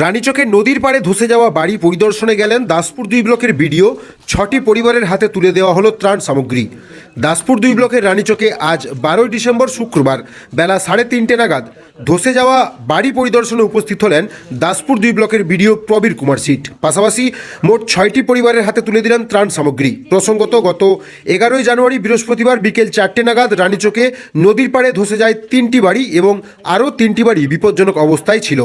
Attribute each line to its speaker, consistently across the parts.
Speaker 1: রানীচকের নদীর পাড়ে ধসে যাওয়া বাড়ি পরিদর্শনে গেলেন দাসপুর দুই ব্লকের বিডিও। ছটি পরিবারের হাতে তুলে দেওয়া হলো ত্রাণ সামগ্রী। দাসপুর দুই ব্লকের রানীচকে আজ বারোই ডিসেম্বর শুক্রবার বেলা সাড়ে তিনটে নাগাদ ধসে যাওয়া বাড়ি পরিদর্শনে উপস্থিত হলেন দাসপুর দুই ব্লকের বিডিও প্রবীর কুমার সিট। পাশাপাশি মোট ছয়টি পরিবারের হাতে তুলে দিলেন ত্রাণ সামগ্রী। প্রসঙ্গত, গত এগারোই জানুয়ারি বৃহস্পতিবার বিকেল চারটে নাগাদ রানীচকে নদীর পাড়ে ধসে যায় তিনটি বাড়ি এবং আরও তিনটি বাড়ি বিপজ্জনক অবস্থায় ছিল।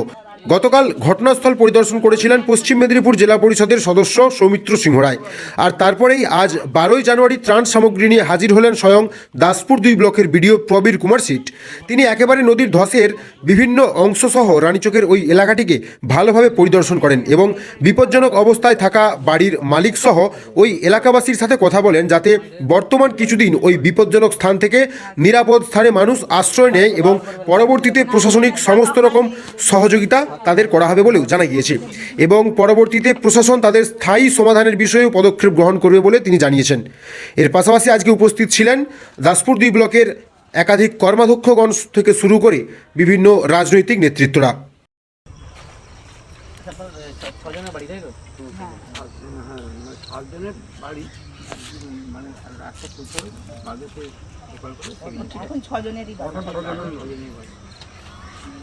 Speaker 1: গতকাল ঘটনাস্থল পরিদর্শন করেছিলেন পশ্চিম মেদিনীপুর জেলা পরিষদের সদস্য সৌমিত্র সিংহ রায়। আর তারপরেই আজ বারোই জানুয়ারি ত্রাণ সামগ্রী নিয়ে হাজির হলেন স্বয়ং দাসপুর দুই ব্লকের বিডিও প্রবীর কুমার সিট। তিনি একেবারে নদীর ধসের বিভিন্ন অংশসহ রানীচকের ওই এলাকাটিকে ভালোভাবে পরিদর্শন করেন এবং বিপজ্জনক অবস্থায় থাকা বাড়ির মালিকসহ ওই এলাকাবাসীর সাথে কথা বলেন যাতে বর্তমান কিছুদিন ওই বিপজ্জনক স্থান থেকে নিরাপদ স্থানে মানুষ আশ্রয় নেয় এবং পরবর্তীতে প্রশাসনিক সমস্ত রকম সহযোগিতা তাদের করা হবে বলেও জানা গিয়েছে। এবং পরবর্তীতে প্রশাসন তাদের স্থায়ী সমাধানের বিষয়েও পদক্ষেপ গ্রহণ করবে বলে তিনি জানিয়েছেন। এর পাশাপাশি আজকে উপস্থিত ছিলেন দাসপুর দুই ব্লকের একাধিক কর্মাধ্যক্ষগণ থেকে শুরু করে বিভিন্ন রাজনৈতিক নেতৃত্বরা।
Speaker 2: মানে
Speaker 3: এখন ছজনেরই বাড়ি।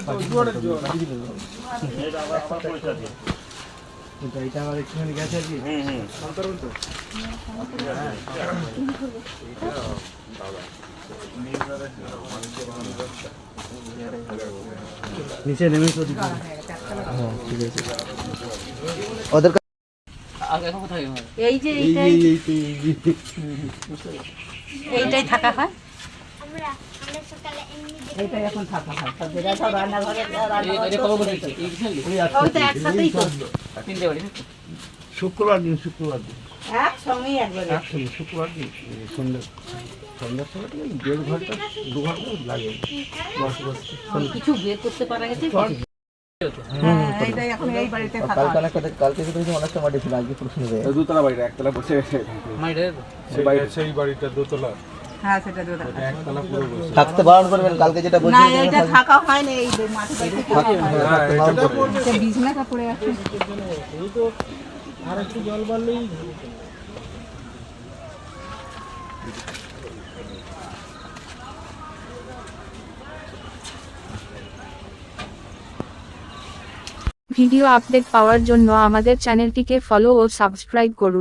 Speaker 2: ছজনের বাড়ি সেটাই রাখতে হবে
Speaker 4: নদীর জায়গা হাফ জায়গা পর্যন্ত স্যার
Speaker 5: এরপরও তিন চারটে করে প্লট বাড়িতে যাবে জল বাড়ছে জল বাড়লেই হলো ওর জল বাড়ছে না তো জোরে জোর
Speaker 4: আগে এখন কোথায়
Speaker 3: এই যে এইটাই এইটাই থাকা হয়?
Speaker 6: আমরা আমরা সকালে এমনি
Speaker 3: এইটাই এখন থাকা হয়। সব জায়গায় সব রান্নাঘরে
Speaker 4: এটা
Speaker 3: একসাথেই
Speaker 2: শুক্রবার দিন শুক্রবার দিন।
Speaker 3: একসঙ্গেই একবারে
Speaker 2: একসঙ্গে শুক্রবার দিন সন্ধ্যা সন্ধ্যার সময় দেড় ঘণ্টা দু ঘণ্টা লাগে। দশ বছর
Speaker 3: কিছু বের করতে পারা গেছে? এইটাই এখন এই বাড়িতে থাকা। হয়।
Speaker 5: দোতলা বাড়িটা একতলা বসে সেই বাড়িটা দোতলা।
Speaker 3: হ্যাঁ সেটা তো
Speaker 7: থাকতে বারণ করবেন কালকে যেটা
Speaker 3: না
Speaker 7: বলছিলেন
Speaker 3: এইটা থাকা হয় না এই
Speaker 5: এটা পরে।
Speaker 3: সে বিছনাটা পড়ে আছে
Speaker 5: আর একটু জল বাড়লেই
Speaker 8: ভিডিও আপডেট পাওয়ার জন্য আমাদের চ্যানেলটিকে ফলো ও সাবস্ক্রাইব করুন।